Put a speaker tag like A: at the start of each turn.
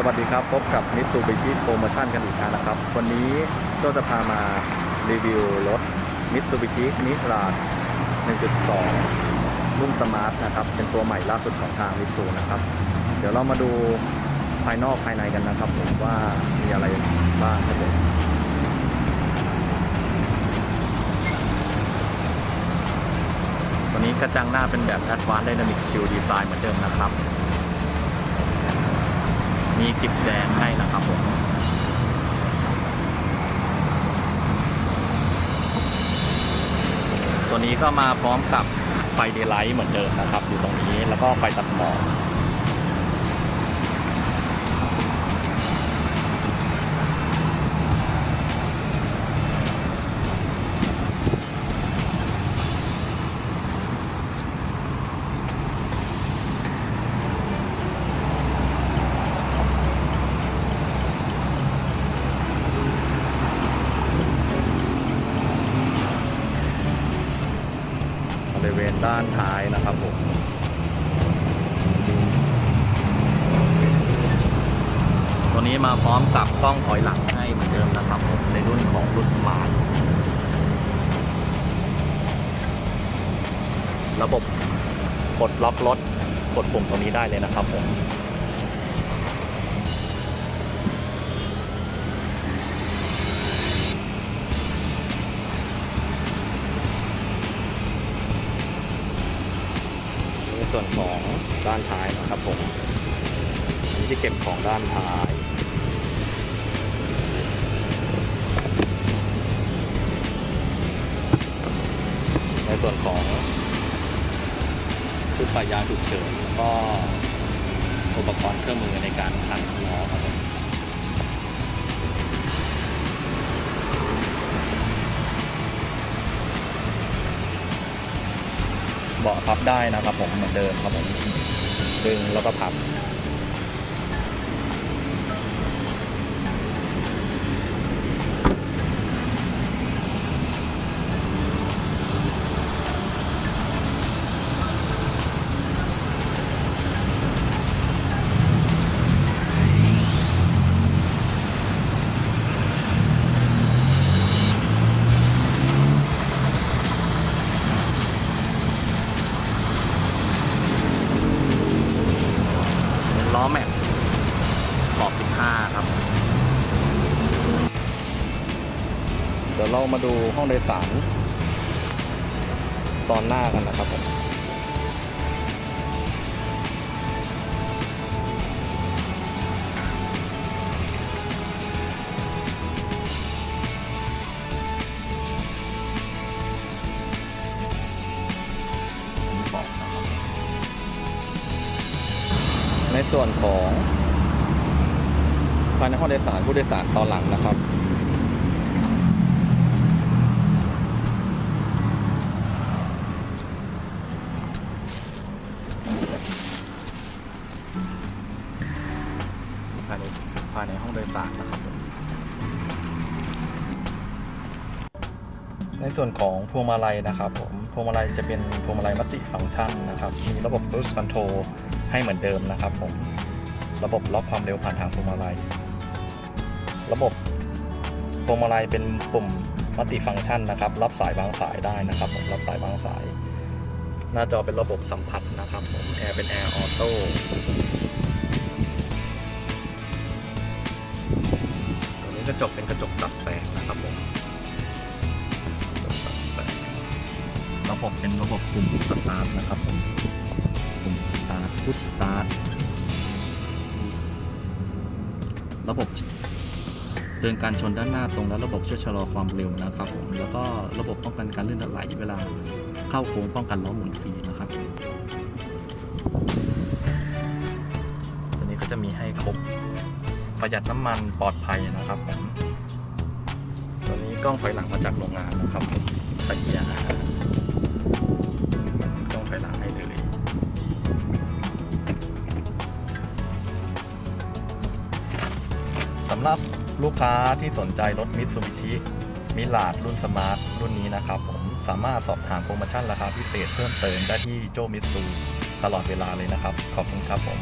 A: สวัสดีครับ พบกับ Mitsubishi Promotion กันอีกครั้งนะครับ วันนี้โจจะพามารีวิวรถ Mitsubishi m i r a 1.2 รุ่นสมาร์ทนะครับ เป็นตัวใหม่ล่าสุดของทางมิตซูนะครับ เดี๋ยวเรามาดูภายนอกภายในกันนะครับผมว่ามีอะไรบ้างครับผมวันนี้กระจังหน้าเป็นแบบ Advanced Dynamic Q Design เหมือนเดิมนะครับ มีกลิบแดงให้นะครับผมตัวนี้ก็มาพร้อมกับไฟเดย์ไลท์เหมือนเดิมนะครับ อยู่ตรงนี้แล้วก็ไฟตัดหมอก บริเวณด้านท้ายนะครับผมตัวนี้มาพร้อมกับกล้องถอยหลังให้เหมือนเดิมนะครับผมในรุ่นของรุ่นสมาร์ทระบบกดล็อกรถกดปุ่มตรงนี้ได้เลยนะครับผม ส่วนของด้านท้ายนะครับผมอันนี้ที่เก็บของด้านท้ายในส่วนของชุดปะยางฉุกเฉินแล้วก็อุปกรณ์เครื่องมือในการขันล้อครับ เบาะพับได้นะครับผมเหมือนเดิมครับผมดึงแล้วก็พับ ล้อแม็กขอบ 15 ครับ เดี๋ยวเรามาดูห้องโดยสาร ตอนหน้ากันนะครับผม ในส่วนของภายในห้องโดยสารผู้โดยสารตอนหลังนะครับภายในภายในห้องโดยสารนะครับ ในส่วนของพวงมาลัยนะครับผมพวงมาลัยจะเป็นพวงมาลัยมัลติฟังก์ชันนะครับ มีระบบ cruise control ให้เหมือนเดิมนะครับผมระบบล็อกความเร็วผ่านทางพวงมาลัย ระบบพวงมาลัยเป็นปุ่มมัลติฟังก์ชันนะครับ รับสายวางสายได้นะครับผมรับสายวางสาย หน้าจอเป็นระบบสัมผัสนะครับผมแอร์เป็นแอร์ออโต้ตัวนี้กระจกเป็นกระจกตัดแสงนะครับผม ระบบเป็นระบบปุ่มสตาร์ทนะครับผมปุ่มสตาร์ทพุชสตาร์ทระบบเตือนการชนด้านหน้าตรงและระบบช่วยชะลอความเร็วนะครับผมแล้วก็ระบบป้องกันการลื่นไหลเวลาเข้าโค้งป้องกันล้อหมุนฟรีนะครับตัวนี้ก็จะมีให้ครบประหยัดน้ำมันปลอดภัยนะครับผมตัวนี้กล้องถอยหลังมาจากโรงงานนะครับผมตะเกียร์ำหรับลูกค้าที่สนใจรถมิตซูบิชิมิลาดรุ่นสมาร์ทรุ่นนี้นะครับผมสามารถสอบถามโปรโมชั่นราคาพิเศษเพิ่มเติมได้ที่โจมิตซูตลอดเวลาเลยนะครับ ขอบคุณครับผม